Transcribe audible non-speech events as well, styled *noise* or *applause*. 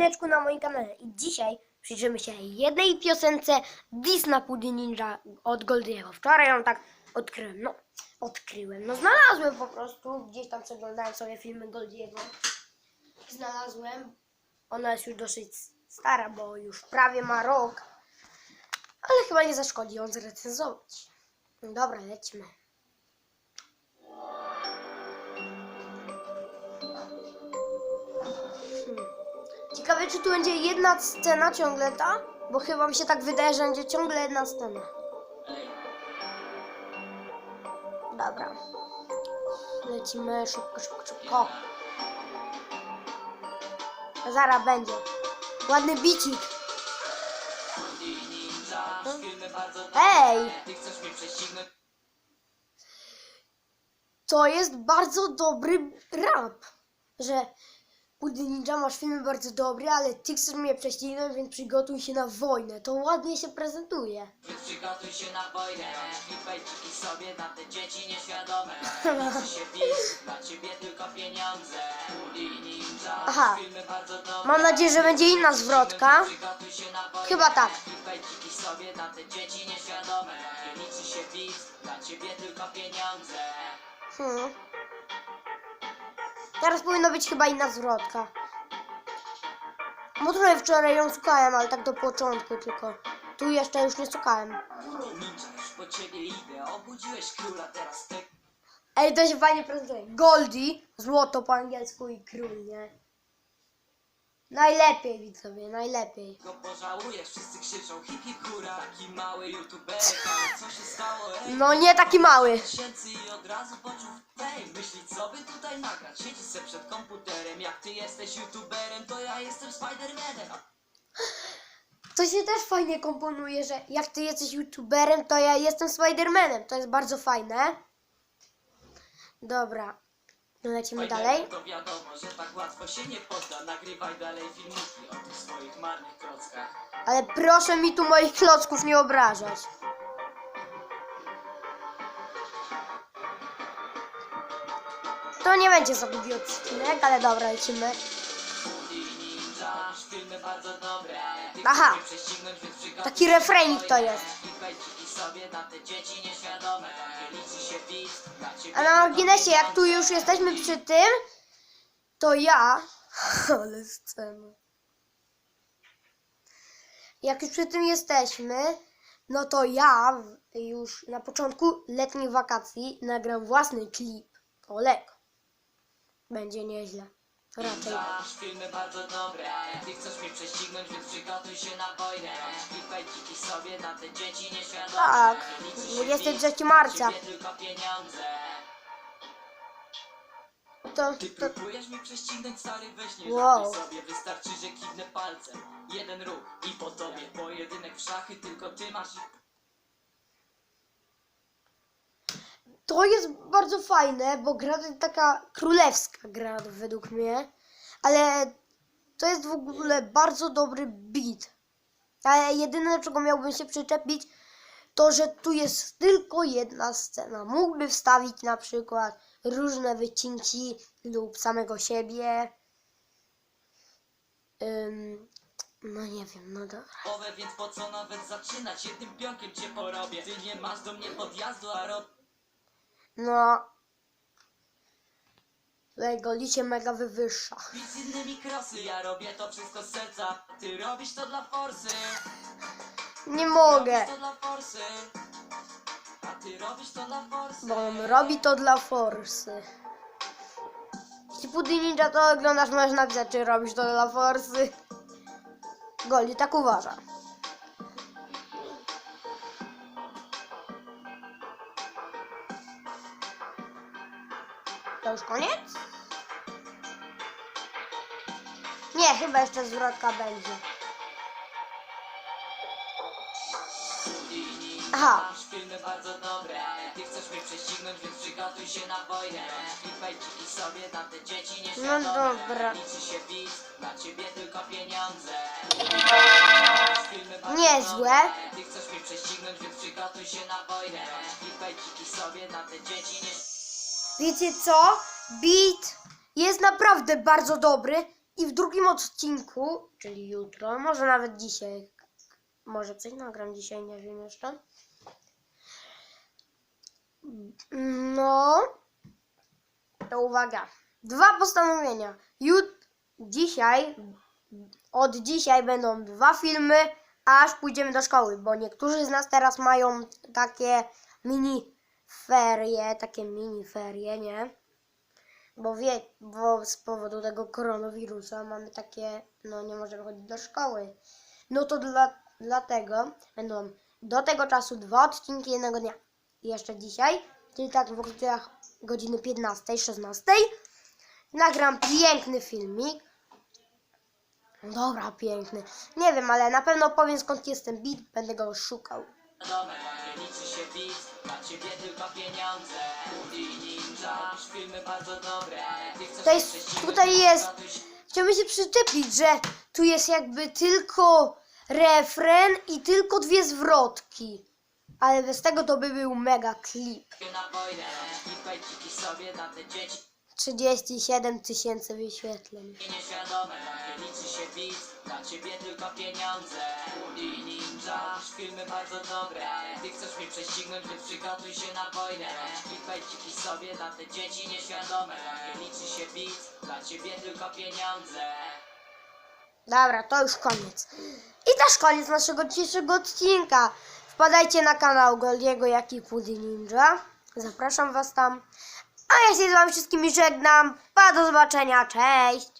odcineczku na moim kanale i dzisiaj przyjrzymy się jednej piosence Disna Pudy Ninja od Goldiego. Wczoraj ją tak odkryłem, no odkryłem, no znalazłem po prostu, gdzieś tam przeglądałem sobie filmy Goldiego. Znalazłem, ona jest już dosyć stara, bo już prawie ma rok, ale chyba nie zaszkodzi ją zrecenzować. Dobra, lecimy. Ciekawe, czy tu będzie jedna scena ciągle ta? Bo chyba mi się tak wydaje, że będzie ciągle jedna scena. Dobra. Lecimy szybko, szybko, szybko. Zara będzie. Ładny bicik. Ej! To jest bardzo dobry rap. Że Pudy Ninja masz filmy bardzo dobre, ale chcesz mnie prześcignąć, więc przygotuj się na wojnę. To ładnie się prezentuje. Więc przygotuj się na wojnę I bajciki sobie na te dzieci nieświadome *laughs* się dla ciebie tylko pieniądze Ninja, Aha. filmy bardzo dobre Mam nadzieję, że będzie inna zwrotka. Przygotuj się na wojnę Chyba tak. Sobie na te dzieci nieświadome Liczy się dla ciebie tylko pieniądze Hmm. Teraz powinna być chyba inna zwrotka. Bo trochę wczoraj ją szukałem, ale tak do początku tylko. Tu jeszcze już nie szukałem. Ej, to się fajnie prezentuje. Goldie, złoto po angielsku i król, nie? Najlepiej, widzowie, najlepiej. go pożałujesz, wszyscy krzyczą Taki mały youtuberek, ale co się stało, ej? No nie taki mały. tysięcy i od razu poczuł fame Myśli co by tutaj nagrać Siedzi se przed komputerem Jak ty jesteś youtuberem To ja jestem Spidermanem To się też fajnie komponuje, że jak ty jesteś youtuberem, to ja jestem Spidermanem. To jest bardzo fajne. Dobra, lecimy dalej. To wiadomo, że tak łatwo się nie podda Nagrywaj dalej filmiki o tych swoich marnych klockach Ale proszę mi tu moich klocków nie obrażać. To nie będzie za długi odcinek, ale dobra, lecimy. Aha. Taki refrenik to jest. A na marginesie, jak tu już jesteśmy przy tym, to ja... *laughs* Ale scena. Jak już przy tym jesteśmy, no to ja już na początku letnich wakacji nagram własny klip. To. Będzie nieźle. Raczej. Masz filmy bardzo dobre Ty chcesz mnie prześcignąć, więc przygotuj się na wojnę I bajciki sobie na te dzieci nieświadome Tak, Liczy się 23 PiS, marca. dla ciebie tylko pieniądze To, Ty to, próbujesz mnie prześcignąć, stary, weź nie Wow. żartuj sobie Wystarczy, że kiwnę palcem Jeden ruch i po tobie Pojedynek w szachy, tylko ty masz to jest bardzo fajne, bo gra to jest taka królewska gra według mnie, ale to jest w ogóle bardzo dobry beat. Ale jedyne, do czego miałbym się przyczepić, to że tu jest tylko jedna scena. Mógłby wstawić na przykład różne wycinki lub samego siebie. No nie wiem, no dobra. Owe, więc po co nawet zaczynać? Jednym pionkiem cię porobię Ty nie masz do mnie podjazdu, a rob... No. Goli się mega wywyższa. Z innymi krosy, ja robię to wszystko z serca Ty robisz to dla forsy Nie mogę. Robisz to dla forsy A ty robisz to dla forsy Bo on robi to dla forsy. Jeśli Pudy Ninja to oglądasz, możesz napisać, czy robisz to dla forsy. Goli tak uważa. To już koniec? Nie, chyba jeszcze zwrotka będzie. Aha. Masz filmy bardzo dobre Ty chcesz mnie prześcignąć, więc przygotuj się na wojnę I bajciki sobie dzieci nieświadome No dobra. Liczy się dla ciebie tylko pieniądze Masz filmy bardzo Niezłe. dobre. Ty chcesz mnie prześcignąć, więc przygotuj się na wojnę I bajciki sobie dzieci nie... Wiecie co? Beat jest naprawdę bardzo dobry. I w drugim odcinku, czyli jutro, może nawet dzisiaj, może coś nagram dzisiaj, nie wiem jeszcze. No, to uwaga. Dwa postanowienia. Jut, dzisiaj, od dzisiaj będą dwa filmy, aż pójdziemy do szkoły, bo niektórzy z nas teraz mają takie mini ferie, takie mini ferie, nie? Bo wie, bo z powodu tego koronawirusa mamy takie, no nie możemy chodzić do szkoły. No to dla, dlatego będą do tego czasu dwa odcinki jednego dnia. I jeszcze dzisiaj, czyli tak w okolicach godziny 15, 16, nagram piękny filmik. Dobra, piękny. Nie wiem, ale na pewno powiem skąd jestem beat, będę go szukał. Nie liczy się bit, dla ciebie tylko pieniądze Woody Ninja, filmy bardzo dobre Ty chcesz To jest- prześcigi, tutaj jest- to Chciałbym się przyczepić, że tu jest jakby tylko refren i tylko dwie zwrotki. Ale bez tego to by był mega klip. na wojnę I pejciki sobie na te dzieci 37 tysięcy wyświetleń. I nieświadome, nie liczy się bit, dla ciebie tylko pieniądze Woody Ninja, robisz filmy bardzo dobre Ty chcesz mnie prześcignąć, więc przygotuj się na wojnę I pejciki sobie na te dzieci nieświadome Nie liczy się bit, dla ciebie tylko pieniądze Dobra, to już koniec. I też koniec naszego dzisiejszego odcinka. Wpadajcie na kanał Goldiego, jak i Pudy Ninja. Zapraszam was tam. A ja się z wami wszystkimi żegnam. Pa, do zobaczenia. Cześć.